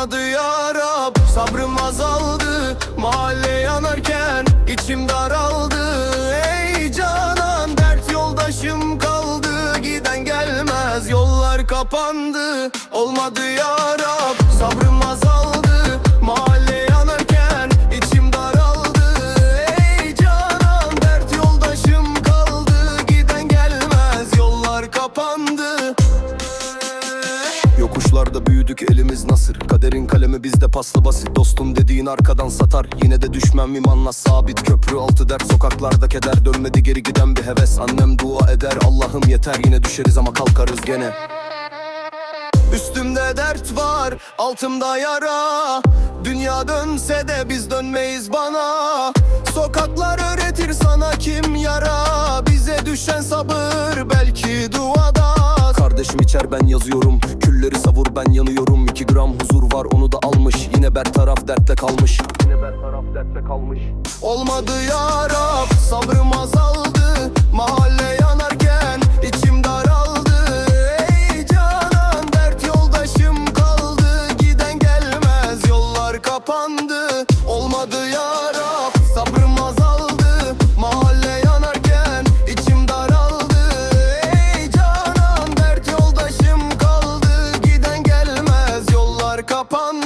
Olmadı ya Rab. Sabrım azaldı Mahalle yanarken içim daraldı. Ey canan dert yoldaşım kaldı. Giden gelmez yollar kapandı. Olmadı ya Rab Yokuşlarda büyüdük elimiz nasır. Kaderin kalemi bizde paslı basit. Dostum dediğin arkadan satar. Yine de düşmem imanla sabit. Köprü altı dert sokaklarda keder. Dönmedi geri giden bir heves. Annem dua eder Allah'ım yeter. Yine düşeriz ama kalkarız gene. Üstümde dert var, altımda yara. Dünya dönse de biz dönmeyiz bana. Sokaklar öğretir sana kim yara. Bize düşen sabır belki duada. Kardeşim içer ben yazıyorum. Savur ben yanıyorum. İki gram huzur var onu da almış. Yine bertaraf dertle kalmış. Yine bertaraf dertle kalmış. Olmadı ya Rab sabrım azaldı upon